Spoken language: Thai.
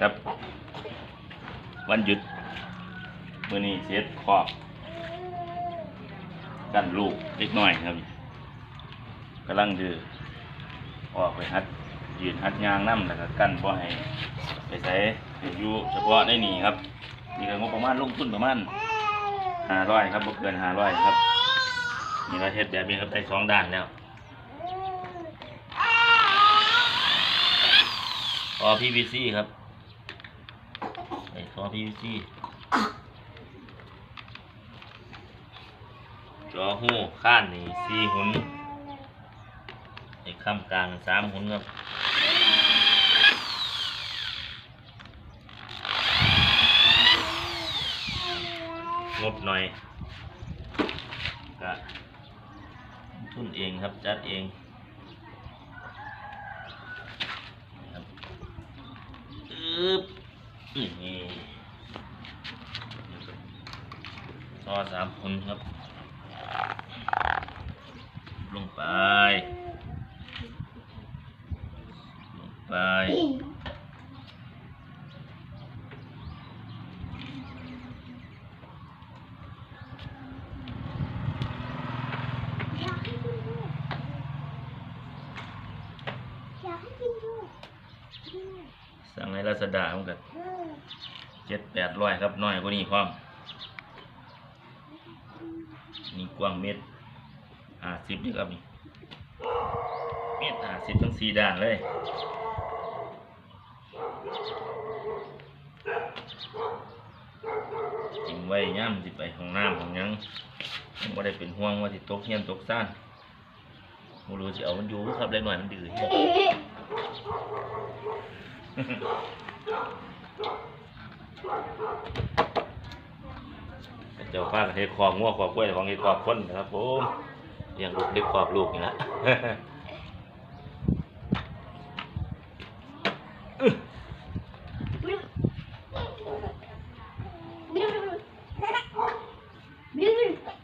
ครับ วันหยุดมื่อนี้เสียขอบกันลูกเล็กน้อยครับกำลังดื้อออกไปหัดยืนหัดยางน้ำแล้วก็กันบ่ให้ไปใส่อยู่เฉพาะในนี่ครับนี่ก็งบประมาณลงทุนประมาณห้าร้อยครับบ่เกินห้าร้อยครับ นี่เราเฮ็ดแบบนี้ครับได้สองด้านแล้ว พอ PVC ครับไอ้ท่อ PVC จอหู้ข้านนี่สี่หุนไอ้ข้ามกลางสามหุนครับงบหน่อยก็ ทุนเองครับ จัดเองครับอึ๊บนี่ต่อสามคนครับ ลงไป ลงไป อยากให้กินด้วยอยากให้กินด้วยอืม สั่งในลาซาด้าเหมือนกันเออเจ็ดแปดร้อยครับน้อยกว่านี้พร้อมนี่กว้างเมตรห้าสิบนี่ครับนี่เมตรห้าสิบทั้งสี่ด้านเลยกินไว้ย่ำสิไปห้องน้ำของหยังยังไม่ได้เป็นห่วงว่าสิตกเฮียนตกซ่านมูรู้สิเอามันอยู่ครับเล็กหน่อยมันดื้อ เจ้าป้าเฮ็ดคอกงัวคอกกล้วยของเฮ็ดคอกคนนะครับผมเลี้ยงลูกเล็กคอกลูกนี่ละอึ๊ะ